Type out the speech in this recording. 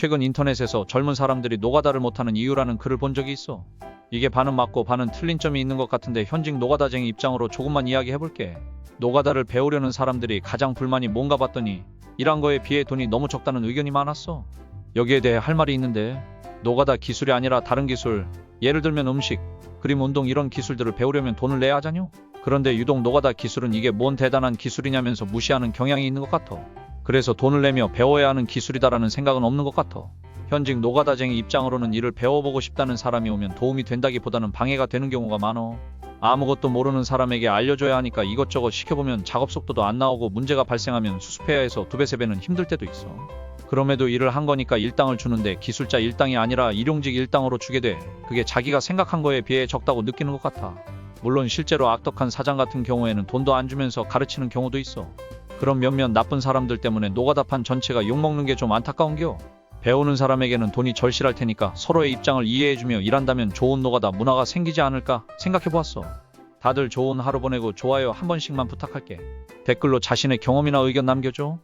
최근 인터넷에서 젊은 사람들이 노가다를 못하는 이유라는 글을 본 적이 있어. 이게 반은 맞고 반은 틀린 점이 있는 것 같은데 현직 노가다쟁이 입장으로 조금만 이야기해볼게. 노가다를 배우려는 사람들이 가장 불만이 뭔가 봤더니 일한 거에 비해 돈이 너무 적다는 의견이 많았어. 여기에 대해 할 말이 있는데 노가다 기술이 아니라 다른 기술, 예를 들면 음식, 그림, 운동 이런 기술들을 배우려면 돈을 내야 하잖요. 그런데 유독 노가다 기술은 이게 뭔 대단한 기술이냐면서 무시하는 경향이 있는 것 같아. 그래서 돈을 내며 배워야 하는 기술이다라는 생각은 없는 것 같아. 현직 노가다쟁이 입장으로는 이를 배워보고 싶다는 사람이 오면 도움이 된다기보다는 방해가 되는 경우가 많어. 아무것도 모르는 사람에게 알려줘야 하니까 이것저것 시켜보면 작업 속도도 안 나오고 문제가 발생하면 수습해야 해서 두 배, 세 배는 힘들 때도 있어. 그럼에도 일을 한 거니까 일당을 주는데 기술자 일당이 아니라 일용직 일당으로 주게 돼. 그게 자기가 생각한 거에 비해 적다고 느끼는 것 같아. 물론 실제로 악덕한 사장 같은 경우에는 돈도 안 주면서 가르치는 경우도 있어. 그런 몇몇 나쁜 사람들 때문에 노가다판 전체가 욕먹는 게 좀 안타까운겨. 배우는 사람에게는 돈이 절실할 테니까 서로의 입장을 이해해주며 일한다면 좋은 노가다 문화가 생기지 않을까 생각해보았어. 다들 좋은 하루 보내고 좋아요 한 번씩만 부탁할게. 댓글로 자신의 경험이나 의견 남겨줘.